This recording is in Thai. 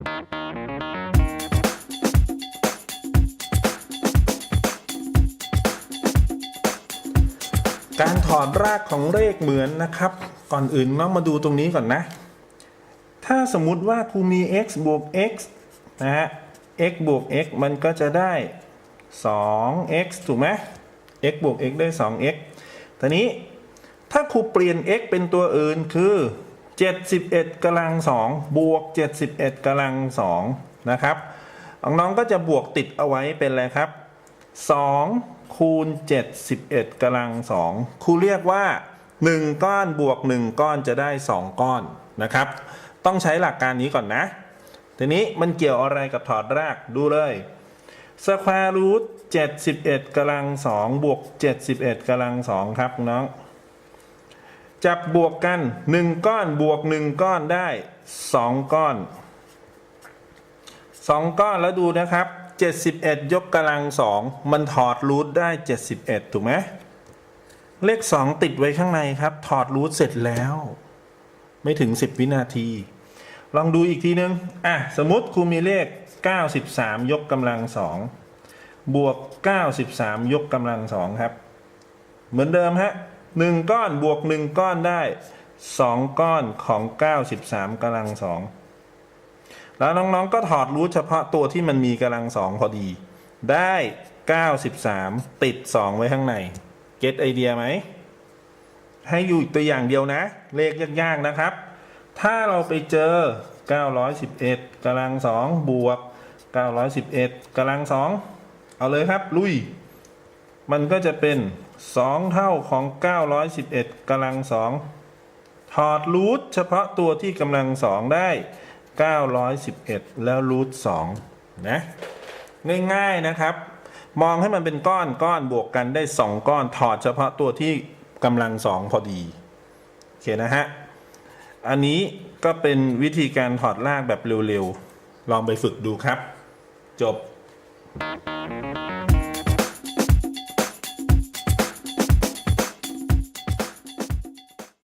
การถอดรากของเลขเหมือนนะครับ ก่อนอื่นน้องมาดูตรงนี้ก่อนนะ ถ้าสมมุติว่าครูมี x บวก x นะฮะ x บวก x มันก็จะได้ 2x ถูกไหม x บวก x ได้ 2x ทีนี้ถ้าครูเปลี่ยน x เป็นตัวอื่นคือ 71กำลัง 2 บวก 71กำลัง 2 นะครับน้องๆก็จะบวกติดเอาไว้เป็นอะไรครับ 2 คูณ 71กำลัง 2 ครูเรียกว่า 1 ก้อนบวก 1 ก้อนจะได้ 2 ก้อนนะครับ ต้องใช้หลักการนี้ก่อนนะ ทีนี้มันเกี่ยวอะไรกับถอดรากดูเลยสแควร์รูท71กำลัง 2 บวก 71กำลัง 2 ครับน้อง จับบวกกัน 1 ก้อนบวก 1 ก้อนได้ 2 ก้อน 2 ก้อนแล้วดูนะครับ 71 ยกกำลัง 2 มันถอดรูทได้ 71 ถูกไหมเลข 2 ติดไว้ข้างในครับ ถอดรูทเสร็จแล้ว ไม่ถึง 10 วินาที ลองดูอีกทีนึง อะ สมมติครูมีเลข 93 ยกกำลัง 2 บวก 93 ยกกำลัง 2 ครับ เหมือนเดิมฮะ หนึ่งก้อนบวกหนึ่งก้อนได้ 2 ก้อนของ 93กำลัง2แล้วน้องๆก็ถอดรูทเฉพาะตัวที่มันมีกำลัง2พอดี ได้ 93 ติด 2 ไว้ข้างใน เก็ตไอเดียไหม ให้อยู่ตัวอย่างเดียวนะ เลขยากๆนะครับ ถ้าเราไปเจอ 911กำลัง2บวก 911กำลัง2เอาเลยครับ ลุย มันก็จะเป็น 2 เท่าของ 911กำลัง2ถอดรูทเฉพาะตัวที่กำลัง2ได้ 911 แล้วรูท2นะง่ายๆนะครับ มองให้มันเป็นก้อนก้อนบวกกันได้ 2 ก้อนถอดเฉพาะตัวที่กำลัง2พอดี โอเคนะฮะ อันนี้ก็เป็นวิธีการถอดรากแบบเร็วๆ ลองไปฝึกดูครับ จบ